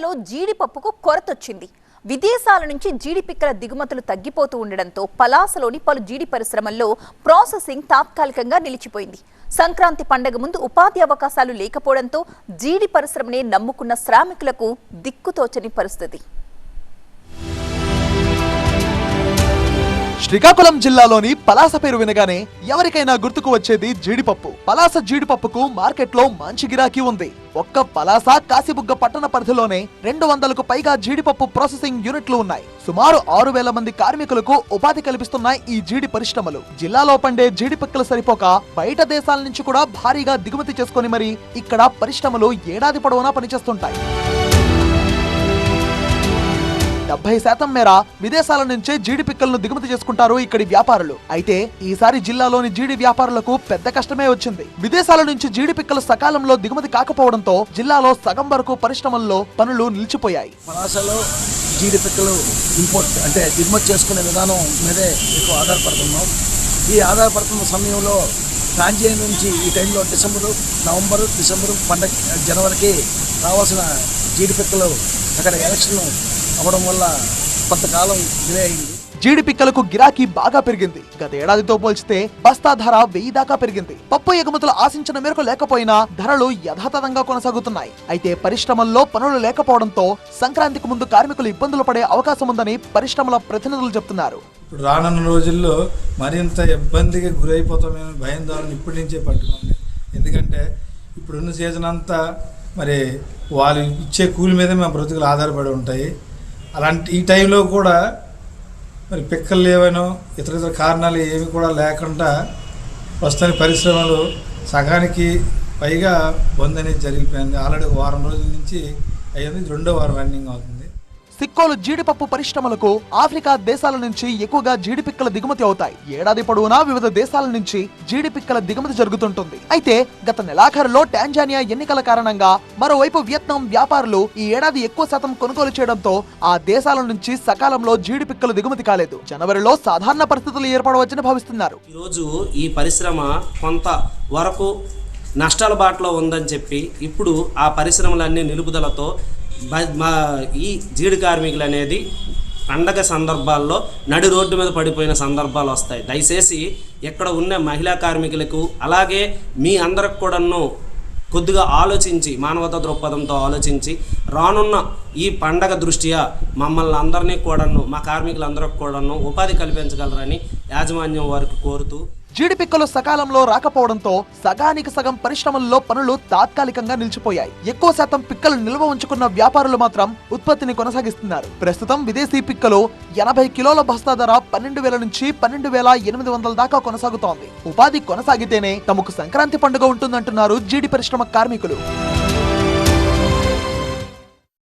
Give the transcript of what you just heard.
పలాసలో జీడిపప్పుకు కొరతొచ్చింది. విదేశాల నుంచి జీడి పిక్కల దిగుమతులు తగ్గిపోతూ ఉండడంతో పలాసలోని పలు జీడి పరిశ్రమల్లో ప్రాసెసింగ్ తాత్కాలికంగా నిలిచిపోయింది. సంక్రాంతి పండగ ముందు ఉపాధి అవకాశాలు లేకపోవడంతో జీడి పరిశ్రమనే నమ్ముకున్న శ్రామికులకు దిక్కుతోచని పరిస్థితి. శ్రీకాకుళం జిల్లాలోని పలాస పేరు వినగానే ఎవరికైనా గుర్తుకు వచ్చేది జీడిపప్పు. పలాస జీడిపప్పుకు మార్కెట్లో మంచి గిరాకీ ఉంది. ఒక్క పలాస కాశీబుగ్గ పట్టణ పరిధిలోనే రెండు వందలకు పైగా జీడిపప్పు ప్రాసెసింగ్ యూనిట్లు ఉన్నాయి. సుమారు ఆరు వేల మంది కార్మికులకు ఉపాధి కల్పిస్తున్నాయి ఈ జీడి పరిశ్రమలు. జిల్లాలో పండే జీడి పిక్కలు సరిపోక బయట దేశాల నుంచి కూడా భారీగా దిగుమతి చేసుకొని మరి ఇక్కడ పరిశ్రమలు ఏడాది పొడవునా పనిచేస్తుంటాయి. డెబ్బై శాతం మేర విదేశాల నుంచే జీడి పిక్కలను దిగుమతి చేసుకుంటారు ఇక్కడి వ్యాపారులు. అయితే ఈసారి జిల్లాలోని జీడి వ్యాపారులకు పెద్ద కష్టమే వచ్చింది. విదేశాల నుంచి జీడి పిక్కలు సకాలంలో దిగుమతి కాకపోవడంతో జిల్లాలో సగం వరకు పరిశ్రమల్లో పనులు నిలిచిపోయాయి. జీడి పిక్కలు ఇంపోర్ట్ అంటే దిగుమతి చేసుకునే విధానం మీదే ఎక్కువ ఆధారపడుతున్నాం. ఈ ఆధారపడుతున్న సమయంలో కాంజీ నుంచి ఈ టైంలో డిసెంబరు నవంబరు డిసెంబరు పండగ జనవరికి రావాల్సిన జీడి పిక్కలు అక్కడ ఎలక్షన్ అవ్వడం వల్ల కొంతకాలం డిలే అయింది. జీడి పిక్కలకు గిరాకీ బాగా పెరిగింది. గత ఏడాదితో పోల్చితే బస్తా ధర వెయ్యి దాకా పెరిగింది. పప్పు ఎగుమతులు ఆశించిన మేరకు లేకపోయినా ధరలు యథాతథంగా కొనసాగుతున్నాయి. అయితే పరిశ్రమల్లో పనులు లేకపోవడంతో సంక్రాంతికి ముందు కార్మికులు ఇబ్బందులు పడే అవకాశం ఉందని పరిశ్రమల ప్రతినిధులు చెప్తున్నారు. ఇప్పుడు రానున్న రోజుల్లో మరింత ఇబ్బందికి గురైపోతామేమో భయం ద్వారా ఇప్పటి నుంచే పట్టుకోండి ఎందుకంటే ఇప్పుడున్న సీజన్ అంతా మరి వాళ్ళు ఇచ్చే కూలి మీద మా బ్రతుకులు ఆధారపడి ఉంటాయి. అలాంటి ఈ టైంలో కూడా మరి పిక్కలు లేవనో ఇతర ఇతర కారణాలు ఏమి కూడా లేకుండా ప్రస్తుతానికి పరిశ్రమలు సగానికి పైగా బంద్ అనేది జరిగిపోయింది. ఆల్రెడీ వారం రోజుల నుంచి అయ్యింది రెండో వారం రన్నింగ్ అవుతుంది. సిక్కోలు జీడిపప్పు పరిశ్రమలకు ఆఫ్రికా దేశాల నుంచి ఎక్కువగా జీడిపిక్కల దిగుమతి అవుతాయి. ఏడాది పొడవునా వివిధ దేశాల నుంచి జీడిపిక్కల దిగుమతి జరుగుతుంటుంది. అయితే గత నెలాఖరులో టాంజానియా ఎన్నికల కారణంగా మరోవైపు వియత్నాం వ్యాపారులు ఈ ఏడాది ఎక్కువ శాతం కొనుగోలు చేయడంతో ఆ దేశాల నుంచి సకాలంలో జీడిపిక్కలు దిగుమతి కాలేదు. జనవరిలో సాధారణ పరిస్థితులు ఏర్పడవచ్చని భావిస్తున్నారు. ఈరోజు ఈ పరిశ్రమ కొంత వరకు నష్టాల బాటలో ఉందని చెప్పి ఇప్పుడు ఆ పరిశ్రమలన్నీ నిలుపుదలతో మా ఈ జీడి కార్మికులు అనేది పండగ సందర్భాల్లో నడి రోడ్డు మీద పడిపోయిన సందర్భాలు వస్తాయి. దయచేసి ఇక్కడ ఉన్న మహిళా కార్మికులకు అలాగే మీ అందరికి కూడాను కొద్దిగా ఆలోచించి మానవతా దృక్పథంతో ఆలోచించి రానున్న ఈ పండగ దృష్ట్యా మమ్మల్ని అందరినీ కూడాను మా కార్మికులందరికి కూడాను ఉపాధి కల్పించగలరని యాజమాన్యం వారికి కోరుతూ జీడిపిక్కలు సకాలంలో రాకపోవడంతో సగానికి సగం పరిశ్రమల్లో పనులు తాత్కాలికంగా నిలిచిపోయాయి. ఎక్కువ శాతం పిక్కలు నిల్వ ఉంచుకున్న వ్యాపారులు మాత్రం ఉత్పత్తిని కొనసాగిస్తున్నారు. ప్రస్తుతం విదేశీ పిక్కలు ఎనభై కిలోల బస్తా ధర పన్నెండు వేల నుంచి పన్నెండు వేల ఎనిమిది వందల దాకా కొనసాగుతోంది. ఉపాధి కొనసాగితేనే తమకు సంక్రాంతి పండుగ ఉంటుందంటున్నారు జీడి పరిశ్రమ కార్మికులు.